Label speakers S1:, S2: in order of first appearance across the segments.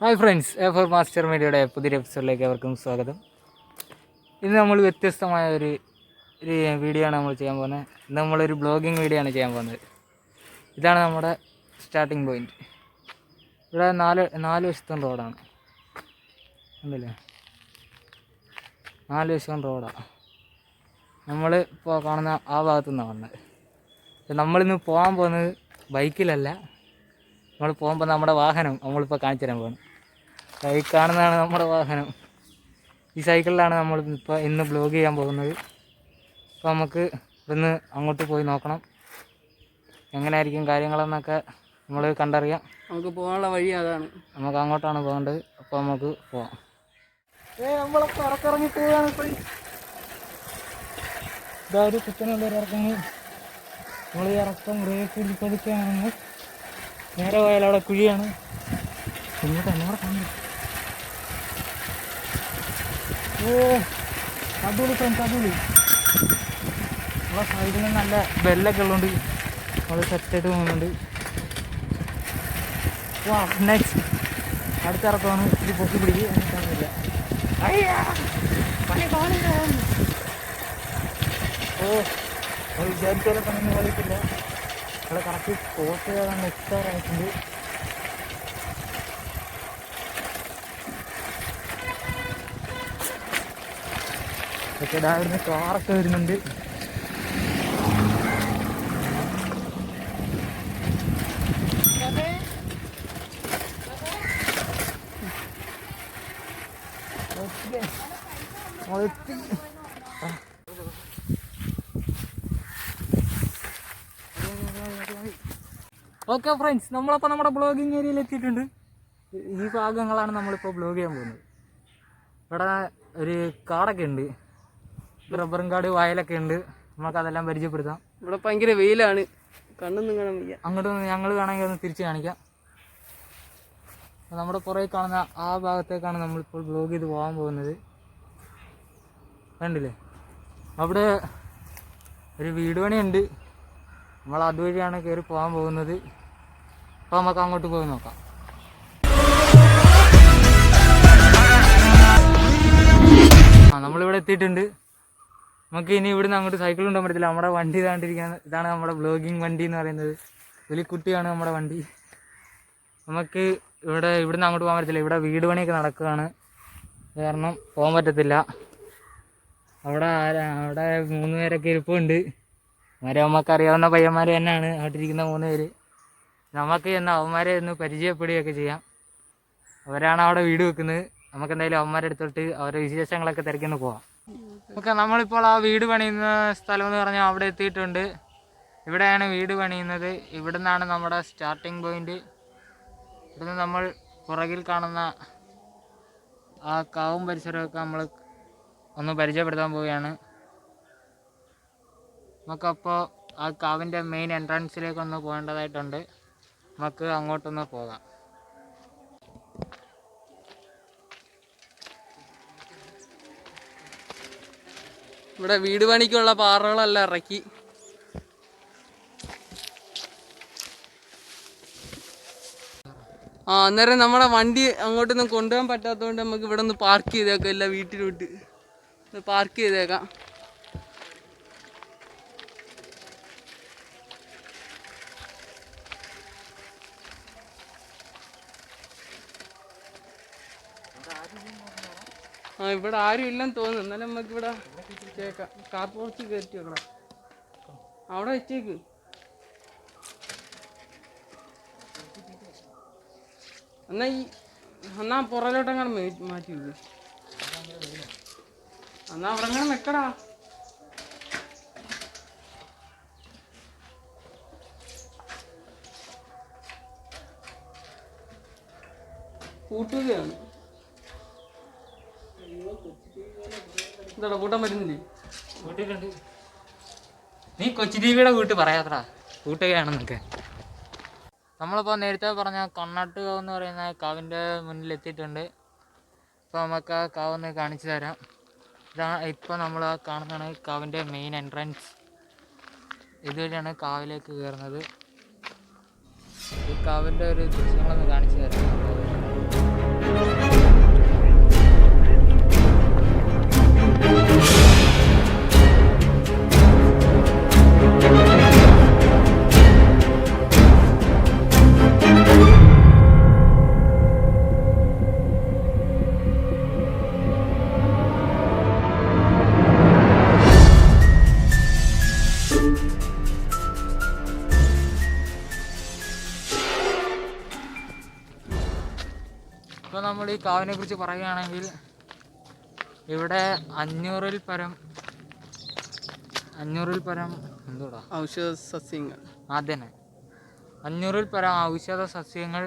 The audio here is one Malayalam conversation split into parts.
S1: Hi friends A four master മീഡിയയുടെ പുതിയൊരു എപ്പിസോഡിലേക്ക് അവർക്കും സ്വാഗതം. ഇന്ന് നമ്മൾ വ്യത്യസ്തമായ ഒരു ഒരു വീഡിയോ ആണ് നമ്മൾ ചെയ്യാൻ പോകുന്നത്. നമ്മളൊരു ബ്ലോഗിങ് വീഡിയോ ആണ് ചെയ്യാൻ പോകുന്നത്. ഇതാണ് നമ്മുടെ സ്റ്റാർട്ടിങ് പോയിന്റ് ഇവിടെ നാല് നാല് വശത്തും റോഡാണ് ഉണ്ടല്ലേ നാല് വശവും റോഡാണ് നമ്മൾ ഇപ്പോൾ കാണുന്ന ആ ഭാഗത്തു നിന്നാണ് വന്നത്. നമ്മളിന്ന് പോകാൻ പോകുന്നത് ബൈക്കിലല്ല നമ്മൾ പോകുമ്പോൾ നമ്മുടെ വാഹനം നമ്മളിപ്പോൾ കാണിച്ചു തരാൻ പോകുന്നത് ഈ കാണുന്നതാണ് നമ്മുടെ വാഹനം. ഈ സൈക്കിളിലാണ് നമ്മൾ ഇപ്പോൾ ഇന്ന് ബ്ലോഗ് ചെയ്യാൻ പോകുന്നത്. അപ്പോൾ നമുക്ക് ഇവിടുന്ന് അങ്ങോട്ട് പോയി നോക്കണം. എങ്ങനെയായിരിക്കും കാര്യങ്ങളെന്നൊക്കെ നമ്മൾ കണ്ടറിയാം.
S2: നമുക്ക് പോകാനുള്ള വഴി അതാണ്.
S1: നമുക്ക് അങ്ങോട്ടാണ് പോകേണ്ടത്. അപ്പോൾ നമുക്ക് പോവാം. ഏ നമ്മളൊക്കെ ഇറക്കിറങ്ങി പോവുകയാണ് ഇപ്പോൾ ഇതാ ഒരു കുത്തനുള്ളൊരു ഇറക്കങ്ങൾ. നമ്മൾ ഈ ഇറക്കം ബ്രേക്ക് പിടിച്ച് പതുക്കെയാണെന്ന് നേരെ പോയാൽ അവിടെ കുഴിയാണ്. പിന്നെ തന്നെ കൂടെ ഓ അടിപൊളി ഫ്രണ്ട്സ് അടിപൊളി നമ്മളെ സൈഡിൽ നല്ല ബെല്ലൊക്കെ ഉള്ളതുകൊണ്ട് നമ്മൾ സെറ്റായിട്ട് പോകുന്നുണ്ട് വാ നെക്സ്റ്റ് അടുത്ത ഇറക്കമാണ് ഇത് പൊക്കി പിടിക്കുക ഓ വിചാരിച്ചാലും പണിയൊന്നും കളിക്കില്ല കറക്റ്റ് സ്പോട്ട് ചെയ്താൽ എത്താറായിട്ടുണ്ട് ഇവിടുന്ന് കാറൊക്കെ വരുന്നുണ്ട്. ഓക്കെ ഫ്രണ്ട്സ് നമ്മളപ്പോൾ നമ്മുടെ ബ്ലോഗിങ് ഏരിയയിൽ എത്തിയിട്ടുണ്ട്. ഈ ഭാഗങ്ങളാണ് നമ്മളിപ്പോൾ ബ്ലോഗ് ചെയ്യാൻ പോകുന്നത്. ഇവിടെ ഒരു കാടൊക്കെ ഉണ്ട്. റബ്ബറും കാട് വയലൊക്കെ ഉണ്ട്. നമുക്ക് അതെല്ലാം പരിചയപ്പെടുത്താം.
S2: ഇവിടെ ഭയങ്കര വെയിലാണ്. കണ്ണൊന്നും കാണാൻ വയ്യ.
S1: അങ്ങോട്ട് ഞങ്ങൾ വേണമെങ്കിൽ ഒന്ന് തിരിച്ചു കാണിക്കാം. നമ്മുടെ പുറകെ കാണുന്ന ആ ഭാഗത്തേക്കാണ് നമ്മളിപ്പോൾ ബ്ലോഗ് ചെയ്ത് പോകാൻ പോകുന്നത്. കണ്ടില്ലേ? അവിടെ ഒരു വീട് പണിയുണ്ട്. നമ്മൾ അതുവഴിയാണ് കയറി പോകാൻ പോകുന്നത്. അപ്പോൾ നമുക്ക് അങ്ങോട്ട് പോയി നോക്കാം. ആ നമ്മളിവിടെ എത്തിയിട്ടുണ്ട്. നമുക്ക് ഇനി ഇവിടുന്ന് അങ്ങോട്ട് സൈക്കിൾ കൊണ്ടുപോകാൻ പറ്റത്തില്ല. നമ്മുടെ വണ്ടി താണ്ടിരിക്കാൻ ഇതാണ് നമ്മുടെ ബ്ലോഗിങ് വണ്ടി എന്ന് പറയുന്നത്. വലിക്കുട്ടിയാണ് നമ്മുടെ വണ്ടി. നമുക്ക് ഇവിടെ ഇവിടുന്ന് അങ്ങോട്ട് പോകാൻ പറ്റില്ല ഇവിടെ വീട് പണിയൊക്കെ നടക്കുകയാണ്. കാരണം പോകാൻ പറ്റത്തില്ല. അവിടെ അവിടെ മൂന്ന് പേരൊക്കെ ഇരിപ്പുണ്ട്. അവരെ നമുക്ക് അറിയാവുന്ന പയ്യന്മാർ തന്നെയാണ്. അവിടെ മൂന്ന് പേര്. നമുക്ക് ചെന്ന് അവന്മാരെ ഒന്ന് പരിചയപ്പെടുകയൊക്കെ ചെയ്യാം. അവരാണ് അവിടെ വീട് വെക്കുന്നത്. നമുക്ക് എന്തായാലും അവന്മാരെ അടുത്തോട്ട് അവരുടെ വിശേഷങ്ങളൊക്കെ തിരക്കിന്ന് പോവാം. ഓക്കെ നമ്മളിപ്പോൾ ആ വീട് പണിയുന്ന സ്ഥലം എന്ന് പറഞ്ഞാൽ അവിടെ എത്തിയിട്ടുണ്ട്. ഇവിടെയാണ് വീട് പണിയുന്നത്. ഇവിടെ നിന്നാണ് നമ്മുടെ സ്റ്റാർട്ടിംഗ് പോയിന്റ് ഇവിടുന്ന് നമ്മൾ പുറകിൽ കാണുന്ന ആ കാവും പരിസരമൊക്കെ നമ്മൾ ഒന്ന് പരിചയപ്പെടുത്താൻ പോവുകയാണ്. നമുക്കപ്പോൾ ആ കാവിന്റെ മെയിൻ എൻട്രൻസിലേക്ക് ഒന്ന് പോകേണ്ടതായിട്ടുണ്ട്. നമുക്ക് അങ്ങോട്ടൊന്ന് പോകാം.
S2: ഇവിടെ വീട് പണിക്കുള്ള പാറകളെല്ലാം ഇറക്കി. ആ അന്നേരം നമ്മളെ വണ്ടി അങ്ങോട്ടൊന്നും കൊണ്ടുപോകാൻ പറ്റാത്തതുകൊണ്ട് നമുക്ക് ഇവിടെ ഒന്ന് പാർക്ക് ചെയ്തേക്കാം എല്ലാ വീട്ടിലോട്ട്. പാർക്ക് ചെയ്തേക്കാം. ആ ഇവിടെ ആരും ഇല്ലെന്ന് തോന്നുന്നു. എന്നാലും നമുക്ക് ഇവിടെ അവിടെ വെച്ചേക്ക്. എന്നാ ഈ എന്നാ പുറകിലോട്ടങ്ങനെ മാറ്റി വെക്ക്. എന്നാ അവിടെ അങ്ങനെ വെക്കടാ കൂട്ടുകയാണ്. എന്താടാ കൂട്ടം
S1: വരുന്നില്ലേ? നീ കൊച്ചി ടിവിയുടെ വീട്ട് കൂട്ടുകയാണ് നിനക്ക് നമ്മളിപ്പോൾ നേരത്തെ പറഞ്ഞ കണ്ണാട്ട് കാവ് എന്ന് പറയുന്ന കാവിന്റെ മുന്നിൽ എത്തിയിട്ടുണ്ട്. ഇപ്പോൾ നമുക്ക് ആ കാവ് ഒന്ന് കാണിച്ചു തരാം. ഇതാണ് ഇപ്പോൾ നമ്മൾ ആ കാണുന്നതാണ് കാവിന്റെ മെയിൻ എൻട്രൻസ് ഇതുവഴിയാണ് കാവിലേക്ക് കയറുന്നത് ഈ കാവിന്റെ ഒരു ദൃശ്യങ്ങളൊന്ന് കാണിച്ചു തരാം. കാവിനെ കുറിച്ച് പറയുകയാണെങ്കിൽ ഇവിടെ അഞ്ഞൂറിൽ പരം അഞ്ഞൂറിൽ പരം എന്തുടാ?
S2: ഔഷധ സസ്യങ്ങൾ.
S1: അതന്നെ. അഞ്ഞൂറിൽ പരം ഔഷധ സസ്യങ്ങൾ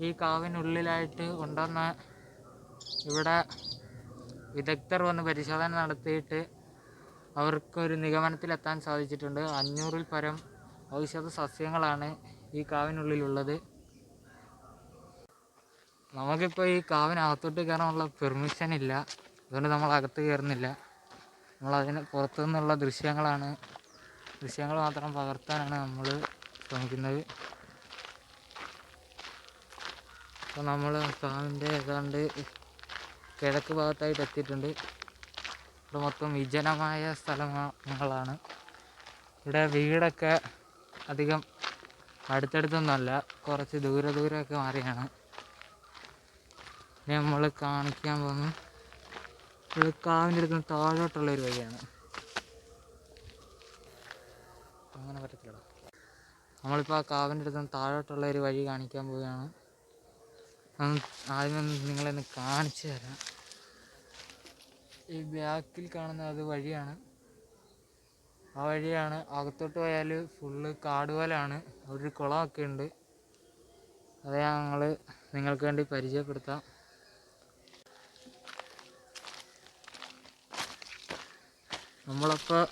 S1: ഈ കാവിനുള്ളിലായിട്ട് ഉണ്ടെന്ന് ഇവിടെ വിദഗ്ധർ വന്ന് പരിശോധന നടത്തിയിട്ട് അവർക്കൊരു നിഗമനത്തിലെത്താൻ സാധിച്ചിട്ടുണ്ട്. അഞ്ഞൂറിൽ പരം ഔഷധ സസ്യങ്ങളാണ് ഈ കാവിനുള്ളിലുള്ളത്. നമുക്കിപ്പോൾ ഈ കാവിനകത്തോട്ട് കയറാനുള്ള പെർമിഷൻ ഇല്ല. അതുകൊണ്ട് നമ്മൾ അകത്ത് കയറുന്നില്ല നമ്മൾ അതിന് പുറത്തു നിന്നുള്ള ദൃശ്യങ്ങളാണ്. ദൃശ്യങ്ങൾ മാത്രം പകർത്താനാണ് നമ്മൾ ശ്രമിക്കുന്നത്. അപ്പോൾ നമ്മൾ കാവിന്റെ ഏതാണ്ട് കിഴക്ക് ഭാഗത്തായിട്ട് എത്തിയിട്ടുണ്ട്. ഇവിടെ മൊത്തം വിജനമായ സ്ഥലങ്ങളാണ്. ഇവിടെ വീടൊക്കെ അധികം അടുത്തടുത്തൊന്നുമല്ല. കുറച്ച് ദൂരെ ദൂരെയൊക്കെ മാറിയാണ്. നമ്മൾ കാണിക്കാൻ പോകുന്നു. വെളുക്കാവിന്റെ കാവിന്റെ അടുത്ത് താഴോട്ടുള്ള ഒരു വഴിയാണ്. അങ്ങനെ പറ്റത്തില്ല നമ്മളിപ്പോൾ ആ കാവിന്റെ അടുത്ത് താഴോട്ടുള്ള ഒരു വഴി കാണിക്കാൻ പോവുകയാണ്. ആദ്യം നിങ്ങളെ ഒന്ന് കാണിച്ചു തരാം. ഈ ബാക്കിൽ കാണുന്ന അത് വഴിയാണ്. ആ വഴിയാണ്. അകത്തോട്ട് പോയാൽ ഫുള്ള് കാട് അവിടെ ഒരു കുളമൊക്കെ ഉണ്ട്. അത് ഞങ്ങൾ നിങ്ങൾക്ക് വേണ്ടി പരിചയപ്പെടുത്താം. നമ്മളപ്പോൾ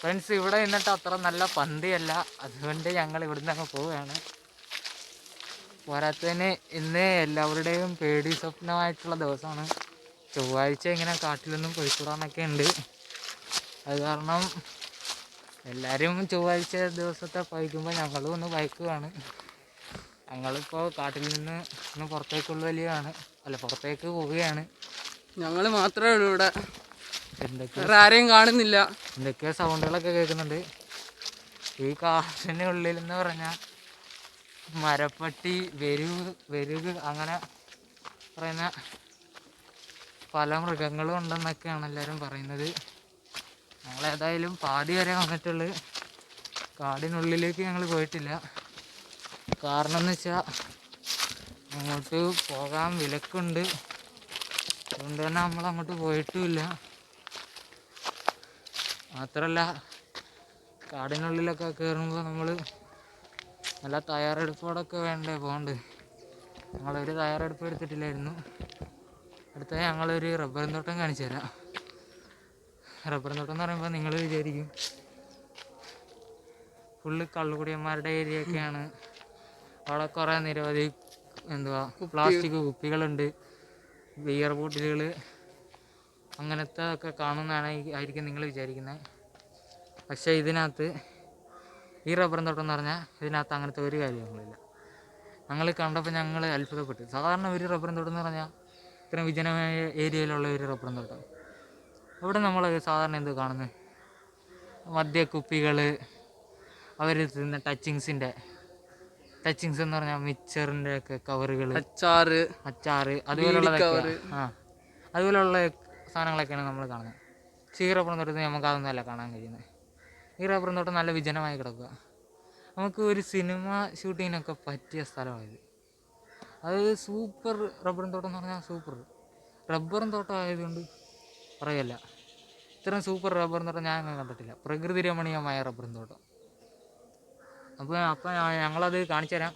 S1: ഫ്രണ്ട്സ് ഇവിടെ നിന്നിട്ട് അത്ര നല്ല പന്തിയല്ല. അതുകൊണ്ട് ഞങ്ങൾ ഇവിടുന്ന് അങ്ങ് പോവുകയാണ്. പോരാത്തതിന് ഇന്ന് എല്ലാവരുടെയും പേടി സ്വപ്നമായിട്ടുള്ള ദിവസമാണ്. ചൊവ്വാഴ്ച ഇങ്ങനെ കാട്ടിലൊന്നും പോയിക്കൂടാന്നൊക്കെ ഉണ്ട്. അത് കാരണം എല്ലാവരും ചൊവ്വാഴ്ച ദിവസത്തെ പയക്കുമ്പോൾ ഞങ്ങളും ഒന്ന് പയക്കുകയാണ് ഞങ്ങളിപ്പോൾ കാട്ടിൽ നിന്ന് ഒന്ന് പുറത്തേക്കുള്ള വലിയാണ് അല്ല പുറത്തേക്ക് പോവുകയാണ്.
S2: ഞങ്ങൾ മാത്രമേ ഉള്ളൂ ഇവിടെ. വേറെ ആരെയും കാണുന്നില്ല.
S1: എന്തൊക്കെയോ സൗണ്ടുകളൊക്കെ കേൾക്കുന്നുണ്ട്. ഈ കാട്ടിന്റെ ഉള്ളിൽ എന്ന് പറഞ്ഞാൽ മരപ്പട്ടി വെരുവ് വെരുക് അങ്ങനെ പറയുന്ന പല മൃഗങ്ങളും ഉണ്ടെന്നൊക്കെയാണ് എല്ലാവരും പറയുന്നത്. ഞങ്ങളേതായാലും പാതി വരെ വന്നിട്ടുള്ളൂ. കാടിനുള്ളിലേക്ക് ഞങ്ങൾ പോയിട്ടില്ല. കാരണം എന്ന് വെച്ചാൽ അങ്ങോട്ട് പോകാൻ വിലക്കുണ്ട്. അതുകൊണ്ട് തന്നെ നമ്മൾ അങ്ങോട്ട് പോയിട്ടുമില്ല. മാത്രമല്ല കാടിനുള്ളിലൊക്കെ കയറുമ്പോൾ നമ്മൾ നല്ല തയ്യാറെടുപ്പോടൊക്കെ വേണ്ടേ പോകണ്ട് ഞങ്ങളൊരു തയ്യാറെടുപ്പ് എടുത്തിട്ടില്ലായിരുന്നു. അടുത്ത ഞങ്ങളൊരു റബ്ബർ തോട്ടം കാണിച്ചു തരാം. റബ്ബർ തോട്ടം എന്ന് പറയുമ്പോൾ നിങ്ങൾ വിചാരിക്കും. ഫുള്ള് കള്ളുകുടിയന്മാരുടെ ഏരിയ ഒക്കെയാണ് അവിടെ കുറേ നിരവധി എന്തുവാ പ്ലാസ്റ്റിക് കുപ്പികളുണ്ട്. ബിയർ ബോട്ടിലുകൾ അങ്ങനത്തെ ഒക്കെ കാണുന്നതാണ് ആയിരിക്കും നിങ്ങൾ വിചാരിക്കുന്നത് പക്ഷേ ഇതിനകത്ത് ഈ റബ്ബർ തോട്ടം എന്ന് പറഞ്ഞാൽ ഇതിനകത്ത് അങ്ങനത്തെ ഒരു കാര്യങ്ങളില്ല ഞങ്ങൾ കണ്ടപ്പോൾ ഞങ്ങൾ അത്ഭുതപ്പെട്ടു. സാധാരണ ഒരു റബ്ബർ തോട്ടം എന്ന് പറഞ്ഞാൽ ഇത്രയും വിജനമായ ഏരിയയിലുള്ള ഒരു റബ്ബർ തോട്ടം. ഇവിടെ നമ്മൾ സാധാരണ എന്ത് കാണുന്നത് മദ്യക്കുപ്പികൾ അവർ തിന്ന ടച്ചിങ്സിന്റെ ടച്ചിങ്സ് എന്ന് പറഞ്ഞാൽ മിക്സറിന്റെ ഒക്കെ കവറുകൾ.
S2: അച്ചാറ്
S1: അച്ചാറ് അതുപോലുള്ള ആ അതുപോലുള്ള സാധനങ്ങളൊക്കെയാണ് നമ്മൾ കാണുന്നത്. ചീറപ്പുറം തോട്ടത്തിൽ നമുക്ക് അതൊന്നുമല്ല കാണാൻ കഴിയുന്നത്. ഈ തൊട്ട് നല്ല വിജനമായി കിടക്കുക. നമുക്ക് ഒരു സിനിമ ഷൂട്ടിങ്ങിനൊക്കെ പറ്റിയ സ്ഥലമായത് അത് സൂപ്പർ റബ്ബറും തോട്ടം എന്ന് പറഞ്ഞാൽ സൂപ്പർ. റബ്ബറും തോട്ടം ആയതുകൊണ്ട് പറയല്ല. ഇത്രയും സൂപ്പർ റബ്ബറും തോട്ടം ഞാൻ അങ്ങനെ കണ്ടിട്ടില്ല. പ്രകൃതി രമണീയമായ റബ്ബറും തോട്ടം അപ്പോൾ അപ്പം ഞങ്ങളത് കാണിച്ചു തരാം